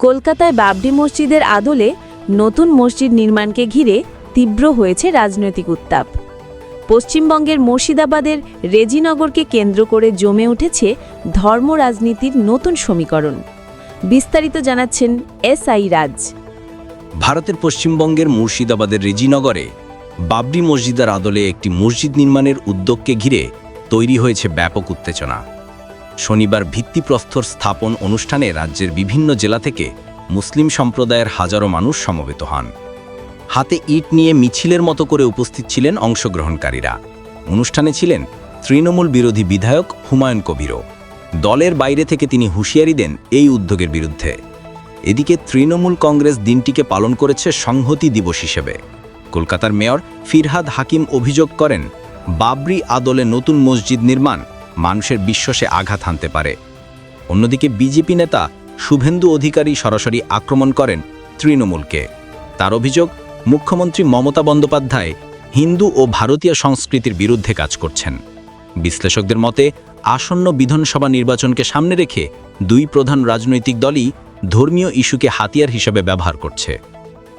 কলকাতায় বাবরি মসজিদের আদলে নতুন মসজিদ নির্মাণকে ঘিরে তীব্র হয়েছে রাজনৈতিক উত্তাপ। পশ্চিমবঙ্গের মুর্শিদাবাদের রেজিনগরকে কেন্দ্র করে জমে উঠেছে ধর্ম রাজনীতির নতুন সমীকরণ। বিস্তারিত জানাচ্ছেন এস আই রাজ। ভারতের পশ্চিমবঙ্গের মুর্শিদাবাদের রেজিনগরে বাবরি মসজিদের আদলে একটি মসজিদ নির্মাণের উদ্যোগকে ঘিরে তৈরি হয়েছে ব্যাপক উত্তেজনা। শনিবার ভিত্তিপ্রস্তর স্থাপন অনুষ্ঠানে রাজ্যের বিভিন্ন জেলা থেকে মুসলিম সম্প্রদায়ের হাজারো মানুষ সমবেত হন। হাতে ইট নিয়ে মিছিলের মতো করে উপস্থিত ছিলেন অংশগ্রহণকারীরা। অনুষ্ঠানে ছিলেন তৃণমূল বিরোধী বিধায়ক হুমায়ুন কবিরও। দলের বাইরে থেকে তিনি হুঁশিয়ারি দেন এই উদ্যোগের বিরুদ্ধে। এদিকে তৃণমূল কংগ্রেস দিনটিকে পালন করেছে সংহতি দিবস হিসেবে। কলকাতার মেয়র ফিরহাদ হাকিম অভিযোগ করেন, বাবরি আদলে নতুন মসজিদ নির্মাণ মানুষের বিশ্বাসে আঘাত হানতে পারে। অন্যদিকে বিজেপি নেতা শুভেন্দু অধিকারী সরাসরি আক্রমণ করেন তৃণমূলকে। তার অভিযোগ, মুখ্যমন্ত্রী মমতা বন্দ্যোপাধ্যায় হিন্দু ও ভারতীয় সংস্কৃতির বিরুদ্ধে কাজ করছেন। বিশ্লেষকদের মতে, আসন্ন বিধানসভা নির্বাচনকে সামনে রেখে দুই প্রধান রাজনৈতিক দলই ধর্মীয় ইস্যুকে হাতিয়ার হিসেবে ব্যবহার করছে।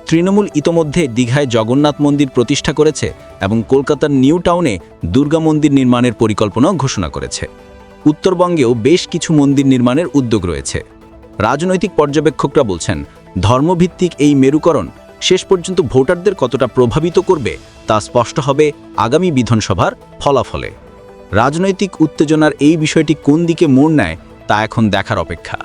তৃণমূল ইতোমধ্যে দীঘায় জগন্নাথ মন্দির প্রতিষ্ঠা করেছে এবং কলকাতার নিউ টাউনে দুর্গা মন্দির নির্মাণের পরিকল্পনাও ঘোষণা করেছে। উত্তরবঙ্গেও বেশ কিছু মন্দির নির্মাণের উদ্যোগ রয়েছে। রাজনৈতিক পর্যবেক্ষকরা বলছেন, ধর্মভিত্তিক এই মেরুকরণ শেষ পর্যন্ত ভোটারদের কতটা প্রভাবিত করবে তা স্পষ্ট হবে আগামী বিধানসভার ফলাফলে। রাজনৈতিক উত্তেজনার এই বিষয়টি কোন দিকে মোড় নেয় তা এখন দেখার অপেক্ষা।